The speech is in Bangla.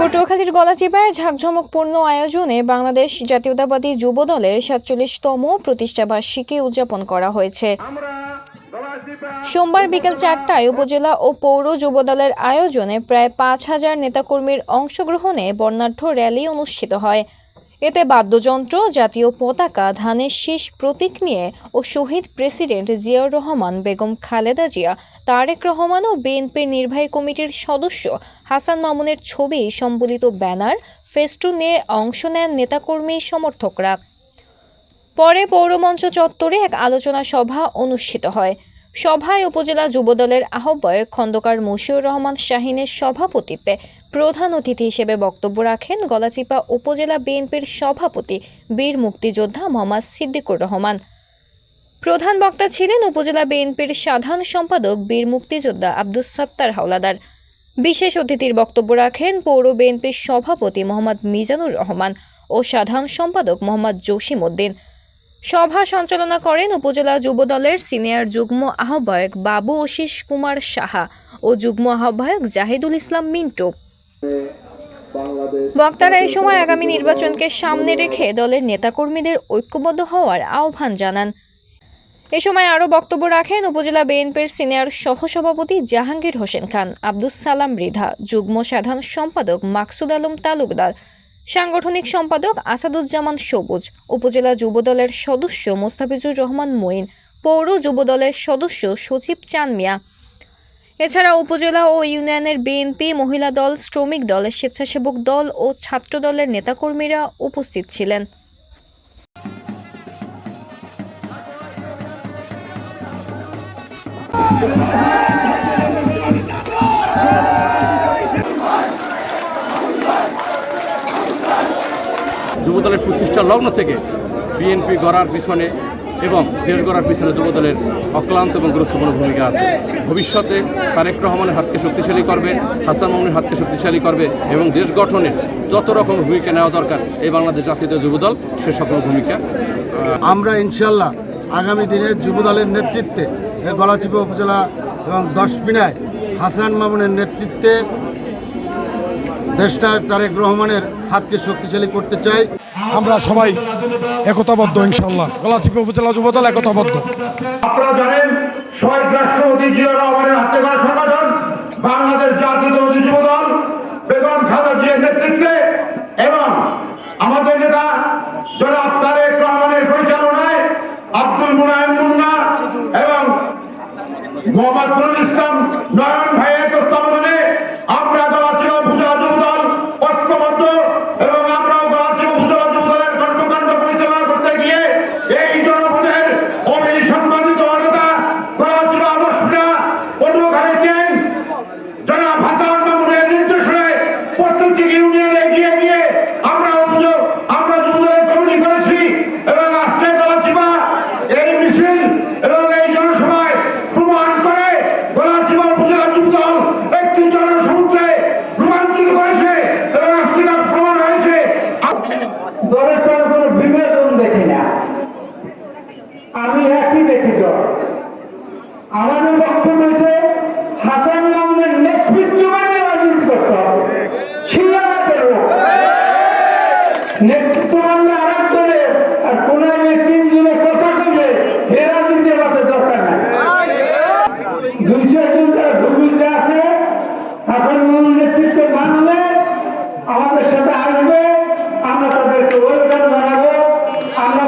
পটুয়াখালীর গলাচিপায় ঝাঁকঝমকপূর্ণ আয়োজনে বাংলাদেশ জাতীয়তাবাদী যুব দলের সাতচল্লিশতম প্রতিষ্ঠাবার্ষিকী উদযাপন করা হয়েছে। সোমবার বিকেল চারটায় উপজেলা ও পৌর যুব দলের আয়োজনে প্রায় পাঁচ হাজার নেতাকর্মীর অংশগ্রহণে বর্ণাঢ্য র্যালি অনুষ্ঠিত হয়। এতে বাদ্যযন্ত্র, জাতীয় পতাকা, ধানের শীষ প্রতীক নিয়ে ও শহীদ প্রেসিডেন্ট জিয়াউর রহমান, বেগম খালেদা জিয়া, তারেক রহমান ও বিএনপির নির্বাহী কমিটির সদস্য হাসান মামুনের ছবি, সম্বলিত ব্যানার, ফেস্টুন অংশ নেন নেতাকর্মী সমর্থকরা। পরে পৌরমঞ্চ চত্বরে এক আলোচনা সভা অনুষ্ঠিত হয়। সভায় উপজেলা যুবদলের আহ্বায়ক খন্দকার মশিউর রহমান শাহিনের সভাপতিত্বে প্রধান অতিথি হিসেবে বক্তব্য রাখেন গলাচিপা উপজেলা বিএনপির সভাপতি বীর মুক্তিযোদ্ধা মোহাম্মদ সিদ্দিকুর রহমান। প্রধান বক্তা ছিলেন উপজেলা বিএনপির সাধারণ সম্পাদক বীর মুক্তিযোদ্ধা আব্দুস সত্তার হাওলাদার। বিশেষ অতিথির বক্তব্য রাখেন পৌর বিএনপির সভাপতি মোহাম্মদ মিজানুর রহমান ও সাধারণ সম্পাদক মোহাম্মদ জসিম উদ্দিন সভা সঞ্চালনা করেন উপজেলা যুবদলের সিনিয়র যুগ্ম আহ্বায়ক বাবু আশিস কুমার সাহা ও যুগ্ম আহ্বায়ক জাহিদুল ইসলাম মিন্টু। বক্তারা এই সময় আগামী নির্বাচনকে সামনে রেখে দলের নেতাকর্মীদের ঐক্যবদ্ধ হওয়ার আহ্বান জানান। এ সময় আরও বক্তব্য রাখেন উপজেলা বিএনপির সিনিয়র সহসভাপতি জাহাঙ্গীর হোসেন খান, আব্দুস সালাম মৃধা যুগ্ম সাধারণ সম্পাদক মাকসুদ আলম তালুকদার সাংগঠনিক সম্পাদক আসাদুজ্জামান সবুজ, উপজেলা যুবদলের সদস্য মোস্তাফিজুর রহমান মঈন, পৌর যুবদলের সদস্য সচিব চান মিয়া। এছাড়া উপজেলা ও ইউনিয়নের বিএনপি, মহিলা দল, শ্রমিক দল, স্বেচ্ছাসেবক দল ও ছাত্র দলের নেতাকর্মীরা উপস্থিত ছিলেন। যুবদলের প্রতিষ্ঠা লগ্ন থেকে বিএনপি গড়ার পিছনে এবং দেশ গড়ার পিছনে যুবদলের অক্লান্ত এবং গুরুত্বপূর্ণ ভূমিকা আছে। ভবিষ্যতে তারেক রহমানের হাতকে শক্তিশালী করবে, হাসান মামুনের হাতকে শক্তিশালী করবে এবং দেশ গঠনের যত রকম ভূমিকা নেওয়া দরকার এই বাংলাদেশ জাতীয় যুবদল, সে সকল ভূমিকা আমরা ইনশাল্লাহ আগামী দিনে যুবদলের নেতৃত্বে গলাচিপা উপজেলা এবং দশপিনায় হাসান মামুনের নেতৃত্বে দেশটা তারেক রহমানের হাতকে শক্তিশালী করতে চাই। আমরা সবাই একতাবদ্ধ ইনশাল্লাহ গলাচিপা উপজেলা যুবদল একতাবদ্ধ। আপনারা জানেন শহীদ রাষ্ট্রপতি জিয়া রহমানের হাতে গড়া সংগঠন বাংলাদেশ জাতীয়তাবাদী যুব দল বেগম খালেদা জিয়ার নেতৃত্বে এবং আমাদের নেতা জনাব তারেক রহমানের পরিচালনায় আব্দুল মুনায়েম মুন্না এবং মোহাম্মদ নুরুল ইসলাম নয়ন ভাইয়ের আসামিমূল নেতৃত্বে মানলে আমাদের সাথে আসবে। আমরা তাদেরকে ওয়েলকাম জানাব। আমরা